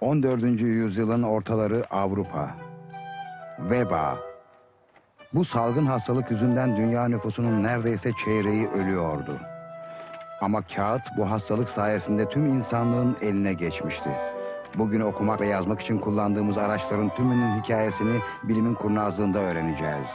14. yüzyılın ortaları Avrupa. Veba. Bu salgın hastalık yüzünden dünya nüfusunun neredeyse çeyreği ölüyordu. Ama kağıt bu hastalık sayesinde tüm insanlığın eline geçmişti. Bugün okumak ve yazmak için kullandığımız araçların tümünün hikayesini bilimin kurnazlığında öğreneceğiz.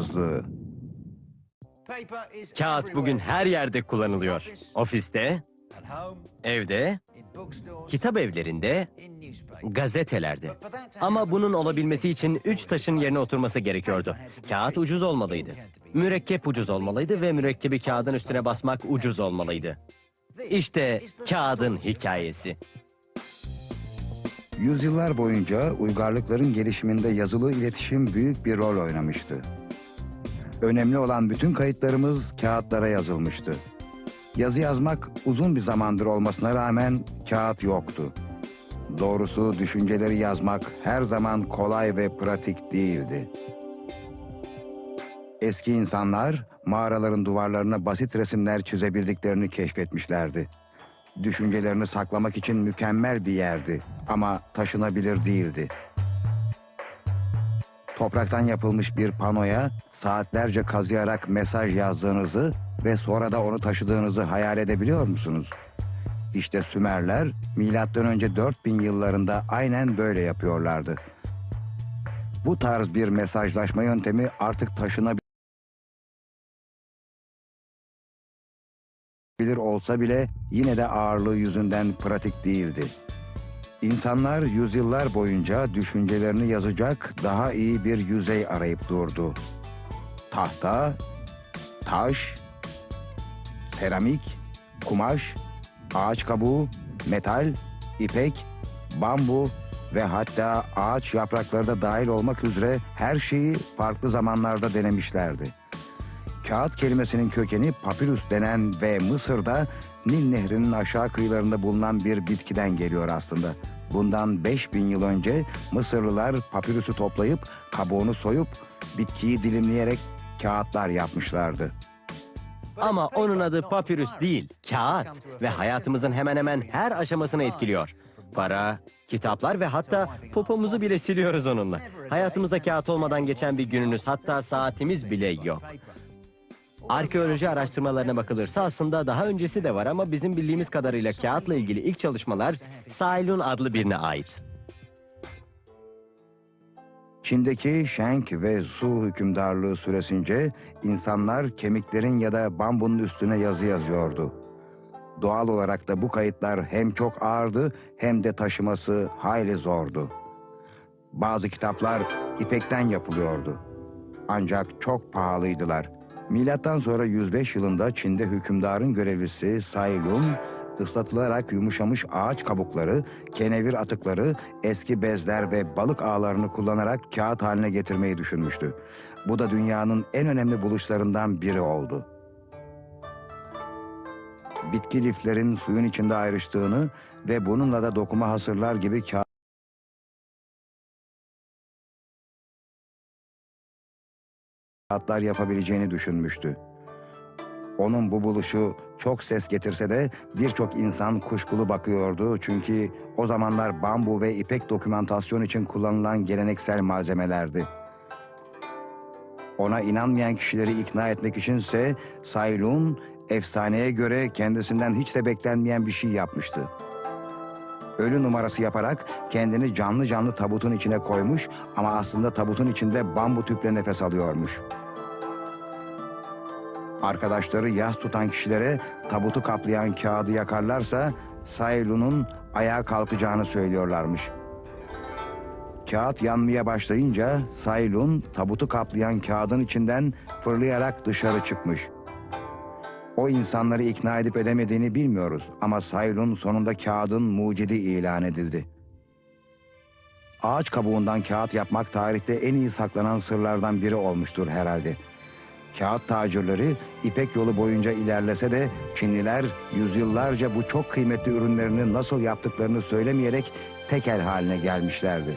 Kurnazlığı. Kağıt bugün her yerde kullanılıyor. Ofiste, evde, kitap evlerinde, gazetelerde. Ama bunun olabilmesi için üç taşın yerine oturması gerekiyordu. Kağıt ucuz olmalıydı. Mürekkep ucuz olmalıydı ve mürekkebi kağıdın üstüne basmak ucuz olmalıydı. İşte kağıdın hikayesi. Yüzyıllar boyunca uygarlıkların gelişiminde yazılı iletişim büyük bir rol oynamıştı. Önemli olan bütün kayıtlarımız kağıtlara yazılmıştı. Yazı yazmak uzun bir zamandır olmasına rağmen kağıt yoktu. Doğrusu düşünceleri yazmak her zaman kolay ve pratik değildi. Eski insanlar mağaraların duvarlarına basit resimler çizebildiklerini keşfetmişlerdi. Düşüncelerini saklamak için mükemmel bir yerdi ama taşınabilir değildi. Topraktan yapılmış bir panoya saatlerce kazıyarak mesaj yazdığınızı ve sonra da onu taşıdığınızı hayal edebiliyor musunuz? İşte Sümerler milattan önce 4000 yıllarında aynen böyle yapıyorlardı. Bu tarz bir mesajlaşma yöntemi artık taşınabilir bilir olsa bile yine de ağırlığı yüzünden pratik değildi. İnsanlar yüzyıllar boyunca düşüncelerini yazacak daha iyi bir yüzey arayıp durdu. Tahta, taş, seramik, kumaş, ağaç kabuğu, metal, ipek, bambu ve hatta ağaç yaprakları da dahil olmak üzere her şeyi farklı zamanlarda denemişlerdi. Kağıt kelimesinin kökeni papirüs denen ve Mısır'da Nil Nehri'nin aşağı kıyılarında bulunan bir bitkiden geliyor aslında. Bundan 5000 yıl önce Mısırlılar papirüsü toplayıp kabuğunu soyup bitkiyi dilimleyerek kağıtlar yapmışlardı. Ama onun adı papirüs değil, kağıt ve hayatımızın hemen hemen her aşamasını etkiliyor. Para, kitaplar ve hatta popomuzu bile siliyoruz onunla. Hayatımızda kağıt olmadan geçen bir gününüz hatta saatimiz bile yok. Arkeoloji araştırmalarına bakılırsa aslında daha öncesi de var ama bizim bildiğimiz kadarıyla kağıtla ilgili ilk çalışmalar Sailun adlı birine ait. Çin'deki Shang ve Su hükümdarlığı süresince insanlar kemiklerin ya da bambunun üstüne yazı yazıyordu. Doğal olarak da bu kayıtlar hem çok ağırdı hem de taşıması hayli zordu. Bazı kitaplar ipekten yapılıyordu. Ancak çok pahalıydılar. Milattan sonra 105 yılında Çin'de hükümdarın görevlisi Sai Lun, ıslatılarak yumuşamış ağaç kabukları, kenevir atıkları, eski bezler ve balık ağlarını kullanarak kağıt haline getirmeyi düşünmüştü. Bu da dünyanın en önemli buluşlarından biri oldu. Bitki liflerin suyun içinde ayrıştığını ve bununla da dokuma hasırlar gibi kağıt kağıtlar yapabileceğini düşünmüştü. Onun bu buluşu çok ses getirse de birçok insan kuşkulu bakıyordu çünkü o zamanlar bambu ve ipek dokümantasyon için kullanılan geleneksel malzemelerdi. Ona inanmayan kişileri ikna etmek içinse Saylun efsaneye göre kendisinden hiç de beklenmeyen bir şey yapmıştı. Ölü numarası yaparak kendini canlı canlı tabutun içine koymuş ama aslında tabutun içinde bambu tüple nefes alıyormuş. Arkadaşları yas tutan kişilere tabutu kaplayan kağıdı yakarlarsa Saylu'nun ayağa kalkacağını söylüyorlarmış. Kağıt yanmaya başlayınca Saylun tabutu kaplayan kağıdın içinden fırlayarak dışarı çıkmış. O insanları ikna edip edemediğini bilmiyoruz ama Saylun sonunda kağıdın mucidi ilan edildi. Ağaç kabuğundan kağıt yapmak tarihte en iyi saklanan sırlardan biri olmuştur herhalde. Kağıt tacirleri İpek yolu boyunca ilerlese de Çinliler yüzyıllarca bu çok kıymetli ürünlerini nasıl yaptıklarını söylemeyerek tekel haline gelmişlerdi.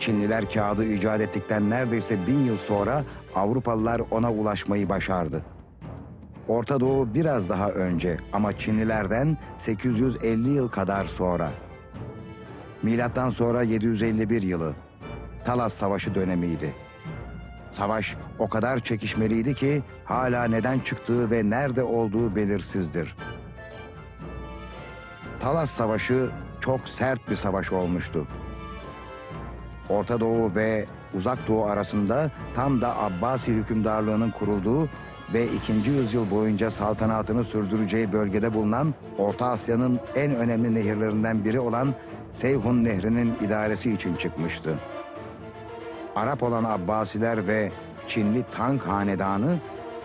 Çinliler kağıdı icat ettikten neredeyse bin yıl sonra Avrupalılar ona ulaşmayı başardı. Orta Doğu biraz daha önce ama Çinlilerden 850 yıl kadar sonra. Milattan sonra 751 yılı. Talas Savaşı dönemiydi. Savaş o kadar çekişmeliydi ki hala neden çıktığı ve nerede olduğu belirsizdir. Talas Savaşı çok sert bir savaş olmuştu. Orta Doğu ve Uzak Doğu arasında tam da Abbasi hükümdarlığının kurulduğu ve 2. yüzyıl boyunca saltanatını sürdüreceği bölgede bulunan Orta Asya'nın en önemli nehirlerinden biri olan Seyhun Nehri'nin idaresi için çıkmıştı. Arap olan Abbasiler ve Çinli Tang Hanedanı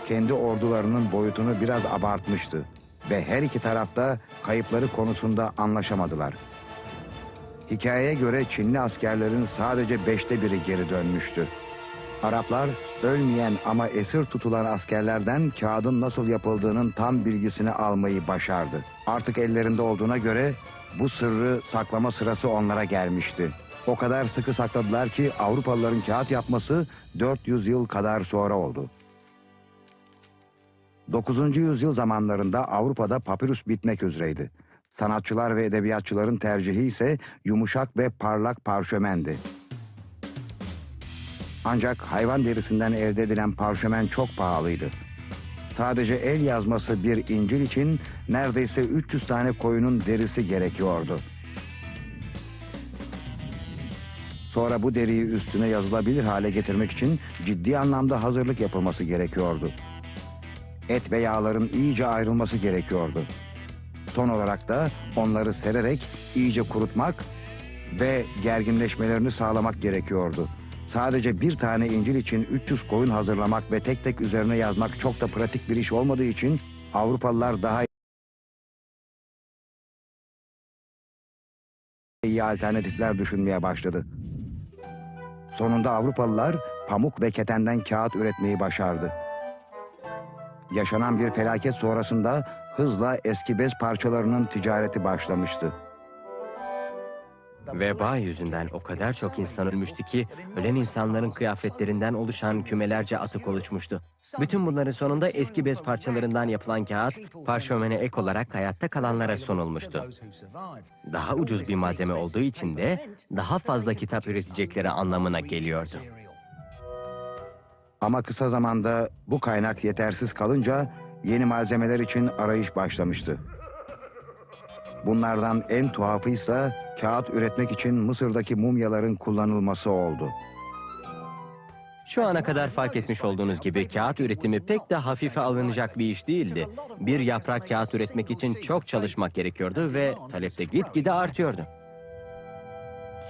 kendi ordularının boyutunu biraz abartmıştı ve her iki tarafta kayıpları konusunda anlaşamadılar. Hikayeye göre Çinli askerlerin sadece beşte biri geri dönmüştü. Araplar ölmeyen ama esir tutulan askerlerden kağıdın nasıl yapıldığının tam bilgisini almayı başardı. Artık ellerinde olduğuna göre bu sırrı saklama sırası onlara gelmişti. O kadar sıkı sakladılar ki Avrupalıların kağıt yapması 400 yıl kadar sonra oldu. 9. yüzyıl zamanlarında Avrupa'da papirüs bitmek üzereydi. Sanatçılar ve edebiyatçıların tercihi ise yumuşak ve parlak parşömendi. Ancak hayvan derisinden elde edilen parşömen çok pahalıydı. Sadece el yazması bir İncil için neredeyse 300 tane koyunun derisi gerekiyordu. Sonra bu deriyi üstüne yazılabilir hale getirmek için ciddi anlamda hazırlık yapılması gerekiyordu. Et ve yağların iyice ayrılması gerekiyordu. Son olarak da onları sererek iyice kurutmak ve gerginleşmelerini sağlamak gerekiyordu. Sadece bir tane İncil için 300 koyun hazırlamak ve tek tek üzerine yazmak çok da pratik bir iş olmadığı için Avrupalılar daha iyi alternatifler düşünmeye başladı. Sonunda Avrupalılar pamuk ve ketenden kağıt üretmeyi başardı. Yaşanan bir felaket sonrasında hızla eski bez parçalarının ticareti başlamıştı. Veba yüzünden o kadar çok insan ölmüştü ki ölen insanların kıyafetlerinden oluşan kümelerce atık oluşmuştu. Bütün bunların sonunda eski bez parçalarından yapılan kağıt parşömene ek olarak hayatta kalanlara sunulmuştu. Daha ucuz bir malzeme olduğu için de daha fazla kitap üretecekleri anlamına geliyordu. Ama kısa zamanda bu kaynak yetersiz kalınca yeni malzemeler için arayış başlamıştı. Bunlardan en tuhafıysa kağıt üretmek için Mısır'daki mumyaların kullanılması oldu. Şu ana kadar fark etmiş olduğunuz gibi kağıt üretimi pek de hafife alınacak bir iş değildi. Bir yaprak kağıt üretmek için çok çalışmak gerekiyordu ve talep de gitgide artıyordu.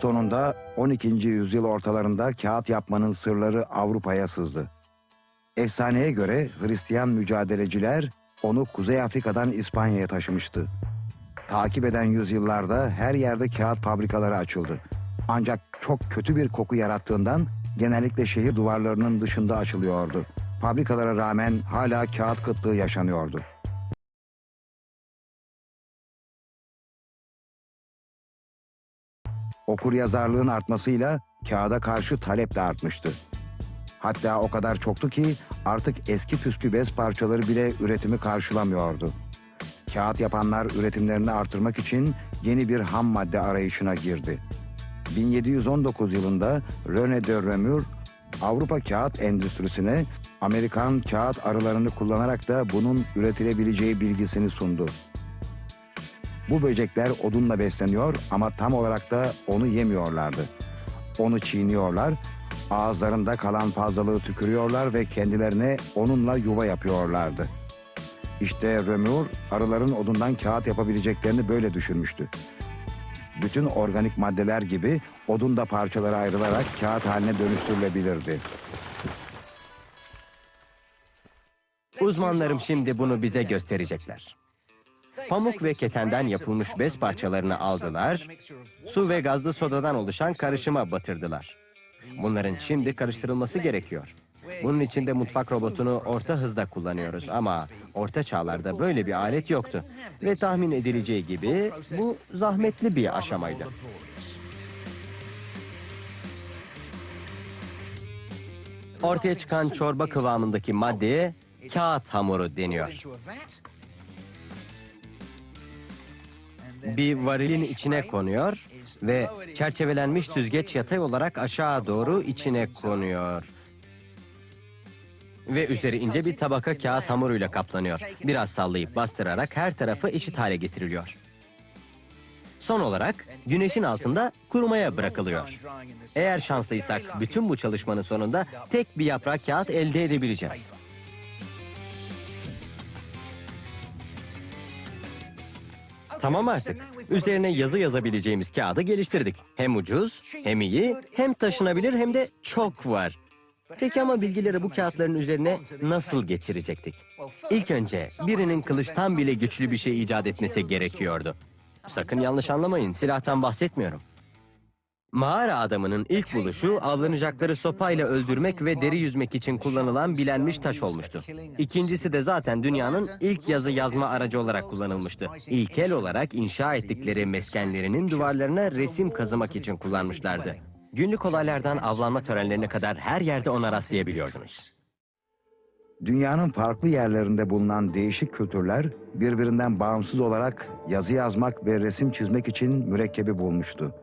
Sonunda 12. yüzyıl ortalarında kağıt yapmanın sırları Avrupa'ya sızdı. Efsaneye göre Hristiyan mücadeleciler onu Kuzey Afrika'dan İspanya'ya taşımıştı. Takip eden yüzyıllarda her yerde kağıt fabrikaları açıldı. Ancak çok kötü bir koku yarattığından genellikle şehir duvarlarının dışında açılıyordu. Fabrikalara rağmen hala kağıt kıtlığı yaşanıyordu. Okur yazarlığın artmasıyla kağıda karşı talep de artmıştı. Hatta o kadar çoktu ki artık eski püskü bez parçaları bile üretimi karşılamıyordu. Kağıt yapanlar üretimlerini artırmak için yeni bir ham madde arayışına girdi. 1719 yılında René de Reaumur Avrupa kağıt endüstrisine Amerikan kağıt arılarını kullanarak da bunun üretilebileceği bilgisini sundu. Bu böcekler odunla besleniyor ama tam olarak da onu yemiyorlardı. Onu çiğniyorlar, ağızlarında kalan fazlalığı tükürüyorlar ve kendilerine onunla yuva yapıyorlardı. İşte Reaumur arıların odundan kağıt yapabileceklerini böyle düşünmüştü. Bütün organik maddeler gibi odun da parçalara ayrılarak kağıt haline dönüştürülebilirdi. Uzmanlarım şimdi bunu bize gösterecekler. Pamuk ve ketenden yapılmış bez parçalarını aldılar, su ve gazlı sodadan oluşan karışıma batırdılar. Bunların şimdi karıştırılması gerekiyor. Bunun için de mutfak robotunu orta hızda kullanıyoruz ama orta çağlarda böyle bir alet yoktu. Ve tahmin edileceği gibi bu zahmetli bir aşamaydı. Ortaya çıkan çorba kıvamındaki maddeye kağıt hamuru deniyor. Bir varilin içine konuyor ve çerçevelenmiş süzgeç yatay olarak aşağı doğru içine konuyor. Ve üzeri ince bir tabaka kağıt hamuruyla kaplanıyor. Biraz sallayıp bastırarak her tarafı eşit hale getiriliyor. Son olarak güneşin altında kurumaya bırakılıyor. Eğer şanslıysak bütün bu çalışmanın sonunda tek bir yaprak kağıt elde edebileceğiz. Tamam artık. Üzerine yazı yazabileceğimiz kağıdı geliştirdik. Hem ucuz, hem iyi, hem taşınabilir hem de çok var. Peki ama bilgileri bu kağıtların üzerine nasıl geçirecektik? İlk önce birinin kılıçtan bile güçlü bir şey icat etmesi gerekiyordu. Sakın yanlış anlamayın, silahtan bahsetmiyorum. Mağara adamının ilk buluşu avlanacakları sopayla öldürmek ve deri yüzmek için kullanılan bilenmiş taş olmuştu. İkincisi de zaten dünyanın ilk yazı yazma aracı olarak kullanılmıştı. İlkel olarak inşa ettikleri meskenlerinin duvarlarına resim kazımak için kullanmışlardı. Günlük olaylardan avlanma törenlerine kadar her yerde ona rastlayabiliyordunuz. Dünyanın farklı yerlerinde bulunan değişik kültürler birbirinden bağımsız olarak yazı yazmak ve resim çizmek için mürekkebi bulmuştu.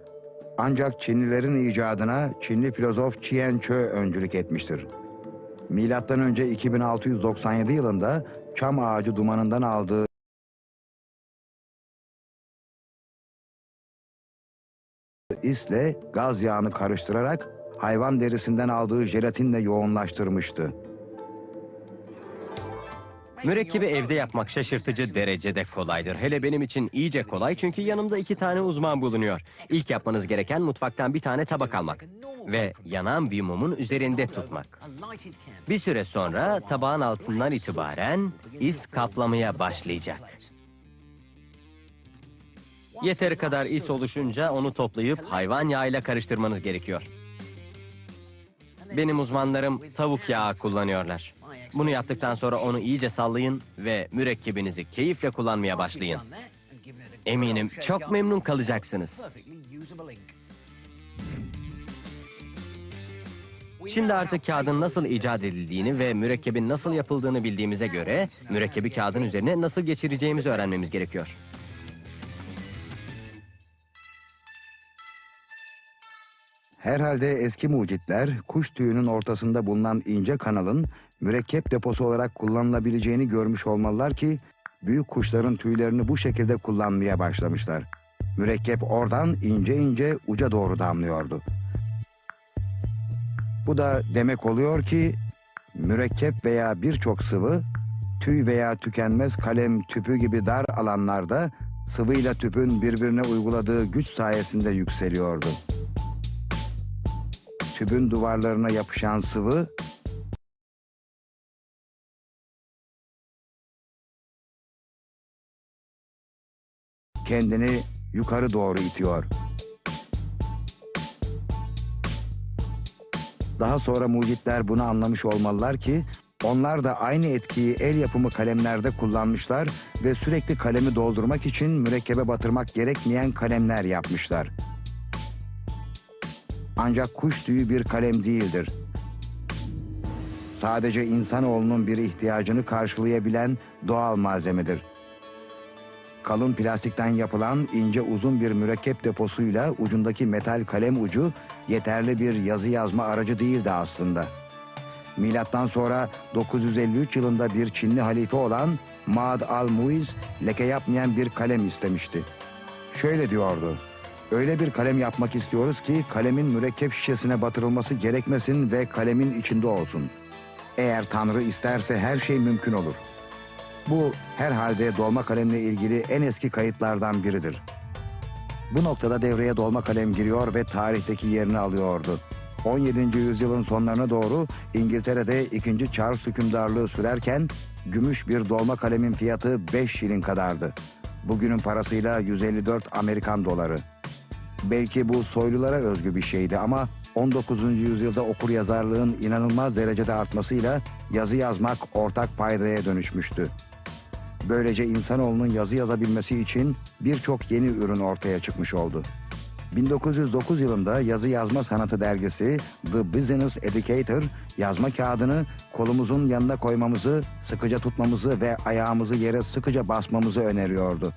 Ancak Çinlilerin icadına Çinli filozof Chien Chö öncülük etmiştir. Milattan önce 2697 yılında çam ağacı dumanından aldığı isle gaz yağını karıştırarak hayvan derisinden aldığı jelatinle yoğunlaştırmıştı. Mürekkebi evde yapmak şaşırtıcı derecede kolaydır. Hele benim için iyice kolay çünkü yanımda iki tane uzman bulunuyor. İlk yapmanız gereken mutfaktan bir tane tabak almak ve yanan bir mumun üzerinde tutmak. Bir süre sonra tabağın altından itibaren iz kaplamaya başlayacak. Yeteri kadar is oluşunca onu toplayıp hayvan yağıyla karıştırmanız gerekiyor. Benim uzmanlarım tavuk yağı kullanıyorlar. Bunu yaptıktan sonra onu iyice sallayın ve mürekkebinizi keyifle kullanmaya başlayın. Eminim çok memnun kalacaksınız. Şimdi artık kağıdın nasıl icat edildiğini ve mürekkebin nasıl yapıldığını bildiğimize göre mürekkebi kağıdın üzerine nasıl geçireceğimizi öğrenmemiz gerekiyor. Herhalde eski mucitler kuş tüyünün ortasında bulunan ince kanalın mürekkep deposu olarak kullanılabileceğini görmüş olmalılar ki büyük kuşların tüylerini bu şekilde kullanmaya başlamışlar. Mürekkep oradan ince ince uca doğru damlıyordu. Bu da demek oluyor ki mürekkep veya birçok sıvı tüy veya tükenmez kalem tüpü gibi dar alanlarda sıvıyla tüpün birbirine uyguladığı güç sayesinde yükseliyordu. Tübün duvarlarına yapışan sıvı kendini yukarı doğru itiyor. Daha sonra mucitler bunu anlamış olmalılar ki onlar da aynı etkiyi el yapımı kalemlerde kullanmışlar ve sürekli kalemi doldurmak için mürekkebe batırmak gerekmeyen kalemler yapmışlar. Ancak kuş tüyü bir kalem değildir. Sadece insanoğlunun bir ihtiyacını karşılayabilen doğal malzemedir. Kalın plastikten yapılan ince uzun bir mürekkep deposuyla ucundaki metal kalem ucu yeterli bir yazı yazma aracı değildi aslında. Milattan sonra 953 yılında bir Çinli halife olan Maad al-Muiz leke yapmayan bir kalem istemişti. Şöyle diyordu. Öyle bir kalem yapmak istiyoruz ki kalemin mürekkep şişesine batırılması gerekmesin ve kalemin içinde olsun. Eğer Tanrı isterse her şey mümkün olur. Bu herhalde dolma kalemle ilgili en eski kayıtlardan biridir. Bu noktada devreye dolma kalem giriyor ve tarihteki yerini alıyordu. 17. yüzyılın sonlarına doğru İngiltere'de 2. Charles hükümdarlığı sürerken gümüş bir dolma kalemin fiyatı 5 şilin kadardı. Bugünün parasıyla 154 Amerikan doları. Belki bu soylulara özgü bir şeydi ama 19. yüzyılda okur yazarlığın inanılmaz derecede artmasıyla yazı yazmak ortak paydaya dönüşmüştü. Böylece insanoğlunun yazı yazabilmesi için birçok yeni ürün ortaya çıkmış oldu. 1909 yılında yazı yazma sanatı dergisi The Business Educator yazma kağıdını kolumuzun yanına koymamızı, sıkıca tutmamızı ve ayağımızı yere sıkıca basmamızı öneriyordu.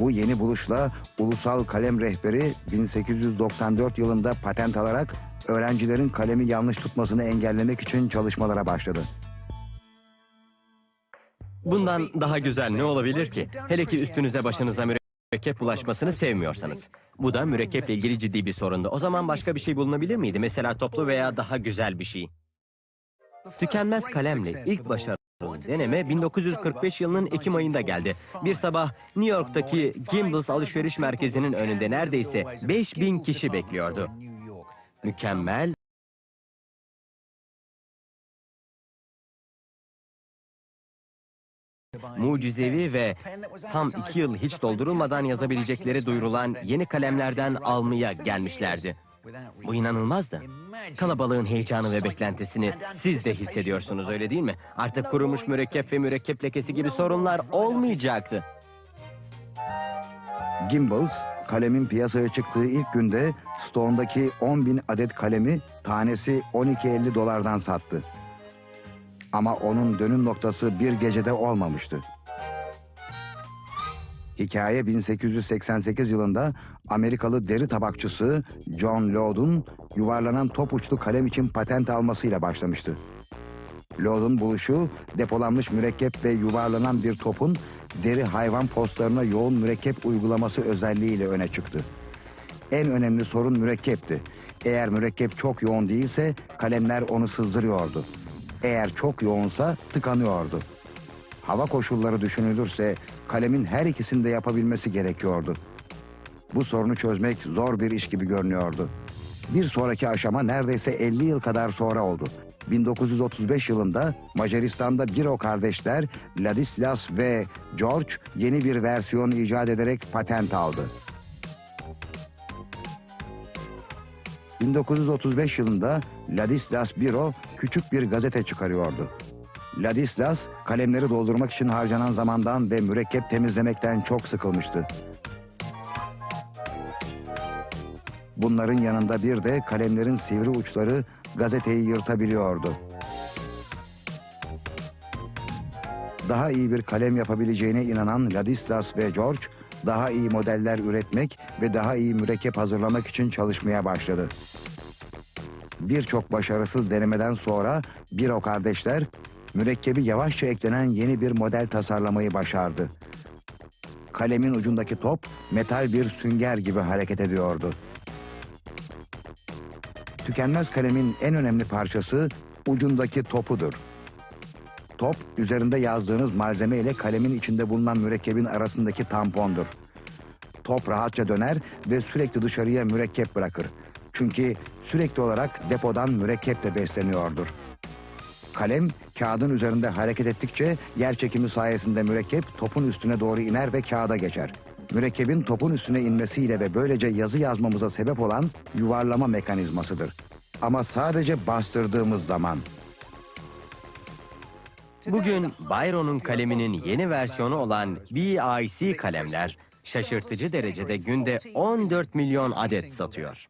Bu yeni buluşla Ulusal Kalem Rehberi 1894 yılında patent alarak öğrencilerin kalemi yanlış tutmasını engellemek için çalışmalara başladı. Bundan daha güzel ne olabilir ki? Hele ki üstünüze başınıza mürekkep bulaşmasını sevmiyorsanız. Bu da mürekkeple ilgili ciddi bir sorundu. O zaman başka bir şey bulunabilir miydi? Mesela toplu veya daha güzel bir şey. Tükenmez kalemle ilk başarılı deneme 1945 yılının Ekim ayında geldi. Bir sabah New York'taki Gimbels alışveriş merkezinin önünde neredeyse 5000 kişi bekliyordu. Mükemmel. Mucizevi ve tam iki yıl hiç doldurulmadan yazabilecekleri duyurulan yeni kalemlerden almaya gelmişlerdi. Bu inanılmazdı. Kalabalığın heyecanı ve beklentisini siz de hissediyorsunuz öyle değil mi? Artık kurumuş mürekkep ve mürekkep lekesi gibi sorunlar olmayacaktı. Gimbals, kalemin piyasaya çıktığı ilk günde Stone'daki 10 bin adet kalemi tanesi 12.50 dolardan sattı. Ama onun dönüm noktası bir gecede olmamıştı. Hikaye 1888 yılında Amerikalı deri tabakçısı John Loud'un yuvarlanan top uçlu kalem için patent almasıyla başlamıştı. Loud'un buluşu depolanmış mürekkep ve yuvarlanan bir topun deri hayvan postlarına yoğun mürekkep uygulaması özelliğiyle öne çıktı. En önemli sorun mürekkepti. Eğer mürekkep çok yoğun değilse kalemler onu sızdırıyordu. Eğer çok yoğunsa tıkanıyordu. Hava koşulları düşünülürse kalemin her ikisini de yapabilmesi gerekiyordu. Bu sorunu çözmek zor bir iş gibi görünüyordu. Bir sonraki aşama neredeyse 50 yıl kadar sonra oldu. 1935 yılında Macaristan'da Biro kardeşler Ladislas ve George yeni bir versiyon icat ederek patent aldı. 1935 yılında Ladislas Biro küçük bir gazete çıkarıyordu. Ladislas kalemleri doldurmak için harcanan zamandan ve mürekkep temizlemekten çok sıkılmıştı. Bunların yanında bir de kalemlerin sivri uçları gazeteyi yırtabiliyordu. Daha iyi bir kalem yapabileceğine inanan Ladislas ve George, daha iyi modeller üretmek ve daha iyi mürekkep hazırlamak için çalışmaya başladı. Birçok başarısız denemeden sonra Biro kardeşler mürekkebi yavaşça eklenen yeni bir model tasarlamayı başardı. Kalemin ucundaki top metal bir sünger gibi hareket ediyordu. Tükenmez kalemin en önemli parçası ucundaki topudur. Top, üzerinde yazdığınız malzeme ile kalemin içinde bulunan mürekkebin arasındaki tampondur. Top rahatça döner ve sürekli dışarıya mürekkep bırakır. Çünkü sürekli olarak depodan mürekkeple besleniyordur. Kalem kağıdın üzerinde hareket ettikçe yer çekimi sayesinde mürekkep topun üstüne doğru iner ve kağıda geçer. Mürekkebin topun üstüne inmesiyle ve böylece yazı yazmamıza sebep olan yuvarlama mekanizmasıdır. Ama sadece bastırdığımız zaman. Bugün Byron'un kaleminin yeni versiyonu olan BIC kalemler şaşırtıcı derecede günde 14 milyon adet satıyor.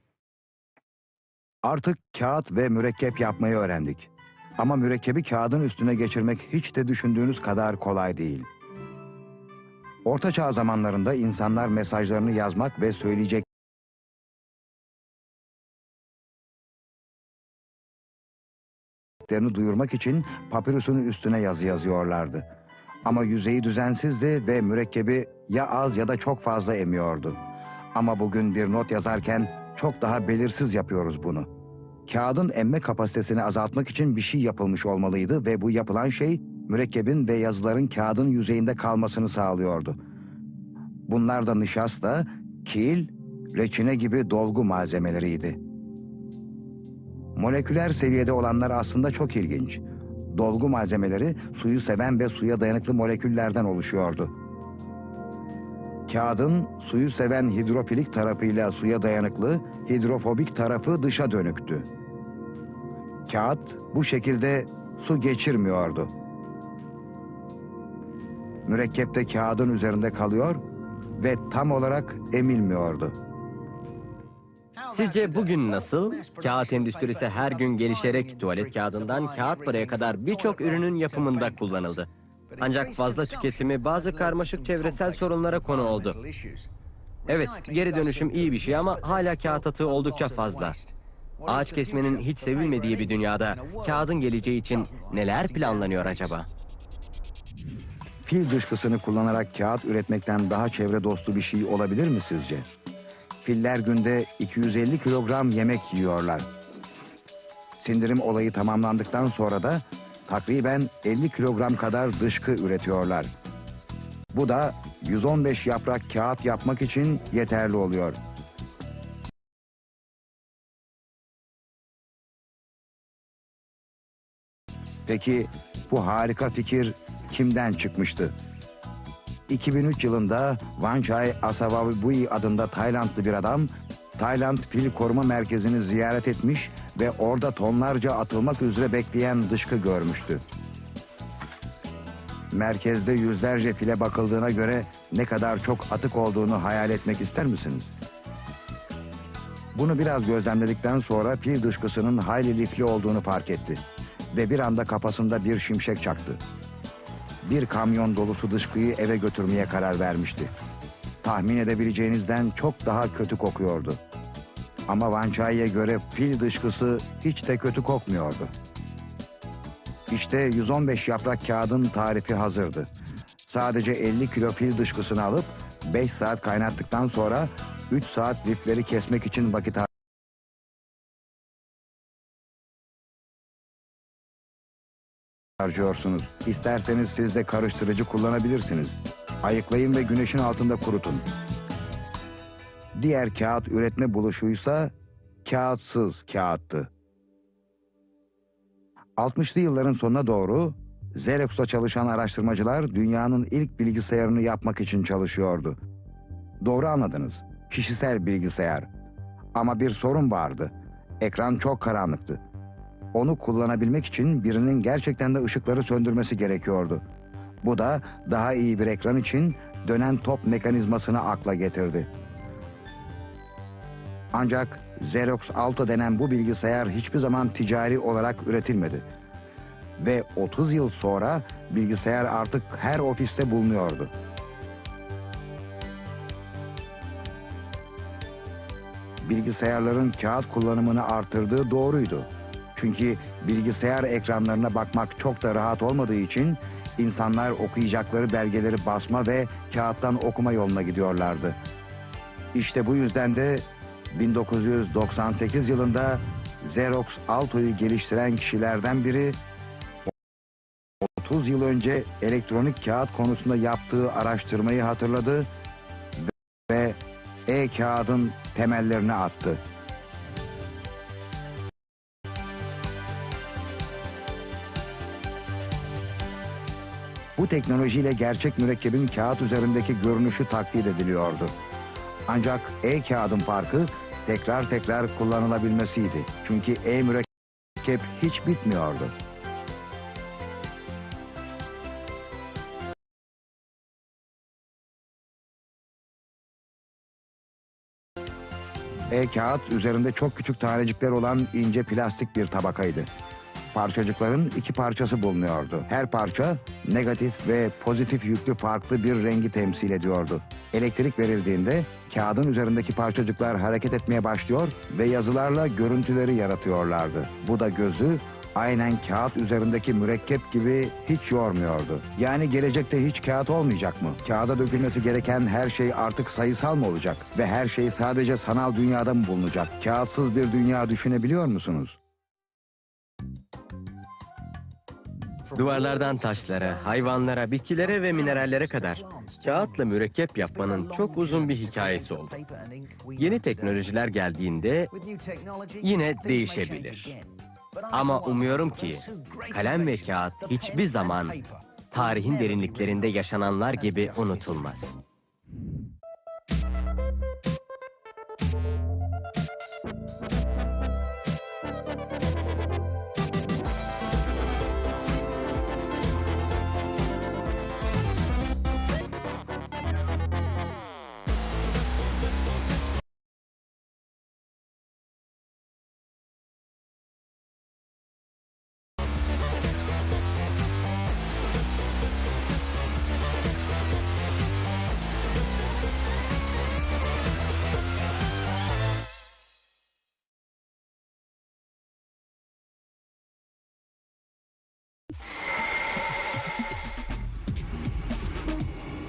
Artık kağıt ve mürekkep yapmayı öğrendik. Ama mürekkebi kağıdın üstüne geçirmek hiç de düşündüğünüz kadar kolay değil. Orta Çağ zamanlarında insanlar mesajlarını yazmak ve söyleyecek duyurmak için papirüsün üstüne yazı yazıyorlardı. Ama yüzeyi düzensizdi ve mürekkebi ya az ya da çok fazla emiyordu. Ama bugün bir not yazarken çok daha belirsiz yapıyoruz bunu. Kağıdın emme kapasitesini azaltmak için bir şey yapılmış olmalıydı ve bu yapılan şey mürekkebin ve yazıların kağıdın yüzeyinde kalmasını sağlıyordu. Bunlar da nişasta, kil, reçine gibi dolgu malzemeleriydi. Moleküler seviyede olanlar aslında çok ilginç. Dolgu malzemeleri suyu seven ve suya dayanıklı moleküllerden oluşuyordu. Kağıdın suyu seven hidrofilik tarafıyla suya dayanıklı, hidrofobik tarafı dışa dönüktü. Kağıt bu şekilde su geçirmiyordu. Mürekkepte kağıdın üzerinde kalıyor ve tam olarak emilmiyordu. Sizce bugün nasıl? Kağıt endüstrisi her gün gelişerek tuvalet kağıdından kağıt paraya kadar birçok ürünün yapımında kullanıldı. Ancak fazla tüketimi bazı karmaşık çevresel sorunlara konu oldu. Evet, geri dönüşüm iyi bir şey ama hala kağıt atığı oldukça fazla. Ağaç kesmenin hiç sevilmediği bir dünyada kağıdın geleceği için neler planlanıyor acaba? Fil dışkısını kullanarak kağıt üretmekten daha çevre dostu bir şey olabilir mi sizce? Filler günde 250 kilogram yemek yiyorlar. Sindirim olayı tamamlandıktan sonra da takriben 50 kilogram kadar dışkı üretiyorlar. Bu da 115 yaprak kağıt yapmak için yeterli oluyor. Peki bu harika fikir kimden çıkmıştı? 2003 yılında Vanchai Asawabui adında Taylandlı bir adam Tayland Fil Koruma Merkezi'ni ziyaret etmiş ve orada tonlarca atılmak üzere bekleyen dışkı görmüştü. Merkezde yüzlerce file bakıldığına göre ne kadar çok atık olduğunu hayal etmek ister misiniz? Bunu biraz gözlemledikten sonra fil dışkısının hayli lifli olduğunu fark etti ve bir anda kafasında bir şimşek çaktı. Bir kamyon dolusu dışkıyı eve götürmeye karar vermişti. Tahmin edebileceğinizden çok daha kötü kokuyordu. Ama Vanchai'ye göre fil dışkısı hiç de kötü kokmuyordu. İşte 115 yaprak kağıdın tarifi hazırdı. Sadece 50 kilo fil dışkısını alıp 5 saat kaynattıktan sonra 3 saat lifleri kesmek için vakit harcıyorsunuz. İsterseniz siz de karıştırıcı kullanabilirsiniz. Ayıklayın ve güneşin altında kurutun. Diğer kağıt üretme buluşuysa kağıtsız kağıttı. 60'lı yılların sonuna doğru Xerox'ta çalışan araştırmacılar dünyanın ilk bilgisayarını yapmak için çalışıyordu. Doğru anladınız. Kişisel bilgisayar. Ama bir sorun vardı. Ekran çok karanlıktı. Onu kullanabilmek için birinin gerçekten de ışıkları söndürmesi gerekiyordu. Bu da daha iyi bir ekran için dönen top mekanizmasını akla getirdi. Ancak Xerox Alto denen bu bilgisayar hiçbir zaman ticari olarak üretilmedi. Ve 30 yıl sonra bilgisayar artık her ofiste bulunuyordu. Bilgisayarların kağıt kullanımını artırdığı doğruydu. Çünkü bilgisayar ekranlarına bakmak çok da rahat olmadığı için insanlar okuyacakları belgeleri basma ve kağıttan okuma yoluna gidiyorlardı. İşte bu yüzden de 1998 yılında Xerox Alto'yu geliştiren kişilerden biri 30 yıl önce elektronik kağıt konusunda yaptığı araştırmayı hatırladı ve e-kağıdın temellerini attı. Bu teknolojiyle gerçek mürekkebin kağıt üzerindeki görünüşü taklit ediliyordu. Ancak e-kağıdın farkı tekrar tekrar kullanılabilmesiydi. Çünkü e-mürekkep hiç bitmiyordu. E-kağıt üzerinde çok küçük tanecikler olan ince plastik bir tabakaydı. Parçacıkların iki parçası bulunuyordu. Her parça negatif ve pozitif yüklü farklı bir rengi temsil ediyordu. Elektrik verildiğinde kağıdın üzerindeki parçacıklar hareket etmeye başlıyor ve yazılarla görüntüleri yaratıyorlardı. Bu da gözü aynen kağıt üzerindeki mürekkep gibi hiç yormuyordu. Yani gelecekte hiç kağıt olmayacak mı? Kağıda dökülmesi gereken her şey artık sayısal mı olacak? Ve her şey sadece sanal dünyada mı bulunacak? Kağıtsız bir dünya düşünebiliyor musunuz? Duvarlardan taşlara, hayvanlara, bitkilere ve minerallere kadar kağıtla mürekkep yapmanın çok uzun bir hikayesi oldu. Yeni teknolojiler geldiğinde yine değişebilir. Ama umuyorum ki kalem ve kağıt hiçbir zaman tarihin derinliklerinde yaşananlar gibi unutulmaz.